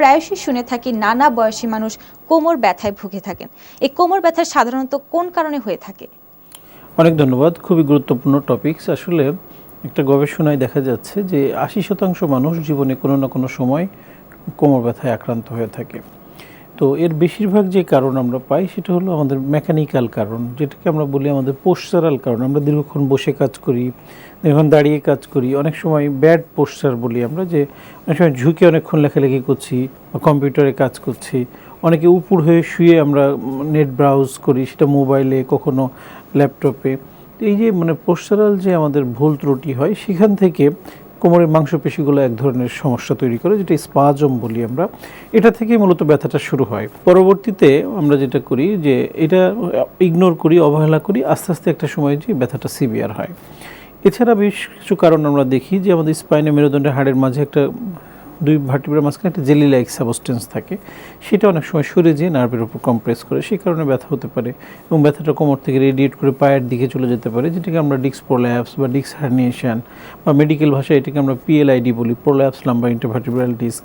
প্রায়শই শুনে থাকি নানা বয়সী মানুষ কোমর ব্যথায় ভুগে থাকেন। এই কোমর ব্যথা সাধারণত কোন কারণে হয়ে থাকে? অনেক ধন্যবাদ, খুবই গুরুত্বপূর্ণ টপিকস আসলে একটা গবেষণায় দেখা যাচ্ছে যে আশি শতাংশ মানুষ জীবনে কোনো না কোনো সময় কোমর ব্যথায় আক্রান্ত হয়ে থাকে। তো এর বেশিরভাগ যে কারণ আমরা পাই সেটা হলো আমাদের মেকানিক্যাল কারণ, যেটাকে আমরা বলি আমাদের পোস্টারাল কারণ। আমরা দীর্ঘক্ষণ বসে কাজ করি, দীর্ঘক্ষণ দাঁড়িয়ে কাজ করি। অনেক সময় ব্যাড পোস্টার বলি আমরা যে, অনেক সময় ঝুঁকে অনেকক্ষণ লেখালেখি করছি বা কম্পিউটারে কাজ করছি। অনেকে উপুর হয়ে শুয়ে আমরা নেট ব্রাউজ করি, সেটা মোবাইলে কখনো ল্যাপটপে এই যে মানে পোস্টারাল যে আমাদের ভুল ত্রুটি হয়, সেখান থেকে কোমরের মাংসপেশিগুলো এক ধরনের সমস্যা তৈরি করে, যেটা স্পাজম বলি আমরা। এটা থেকেই মূলত ব্যথাটা শুরু হয়। পরবর্তীতে আমরা যেটা করি যে এটা ইগনোর করি, অবহেলা করি, আস্তে আস্তে একটা সময় যে ব্যথাটা সিভিয়ার হয়। এছাড়া বেশ কিছু কারণ আমরা দেখি যে আমাদের স্পাইনে মেরুদণ্ডের হাড়ের মাঝে একটা দুই ভার্টিব্রার মাঝখানে একটা জেলি লাইক সাবস্টেন্স থাকে। সেটা অনেক সময় সরে যেয়ে নার্ভের উপর কম্প্রেস করে, সেই কারণে ব্যথা হতে পারে এবং ব্যথাটা কোমর থেকে রেডিয়েট করে পায়ের দিকে চলে যেতে পারে, যেটাকে আমরা ডিক্স প্রোল্যাপস বা ডিক্স হার্নিয়েশন বা মেডিকেল ভাষায় এটাকে আমরা পিএলআইডি বলি প্রোল্যাপস লাম্বা ইন্টারভার্টিব্রাল ডিস্ক